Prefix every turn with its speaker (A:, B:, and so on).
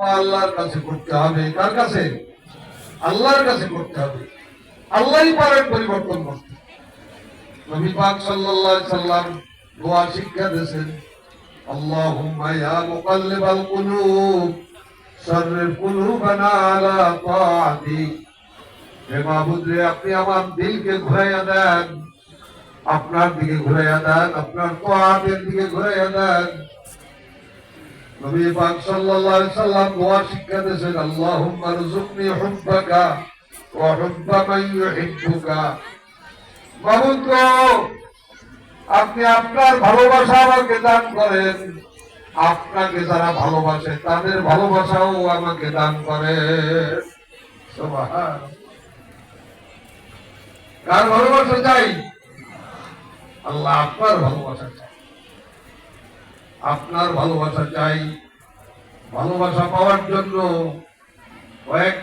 A: আল্লাহর কাছে করতে হবে। কার কাছে? আল্লাহর কাছে করতে হবে। আল্লাহই পারেন পরিবর্তন করতে। নবী পাক সাল্লাল্লাহু সাল্লাম দোয়া শিক্ষা দিয়েছেন, আল্লাহুম্মা ইয়া মুকাল্লিবাল কুলুব সররিফ কুলুবানা আলা তাআতিক হে মাহবুদ রে আপনি আমার দিলকে ঘুরাইয়া দেন, আপনার দিকে ঘুরাইয়া দেন, আপনার তোয়াতের দিকে ঘুরাইয়া দেন। আপনি আপনার ভালোবাসা আমাকে দান করেন। আপনাকে যারা ভালোবাসে, তাদের ভালোবাসাও আমাকে দান করে। কার ভালোবাসা চাই? আল্লাহ আপনার ভালোবাসা চাই। আপনার ভালোবাসা চাই। ভালোবাসা পাওয়ার জন্য কয়েকটা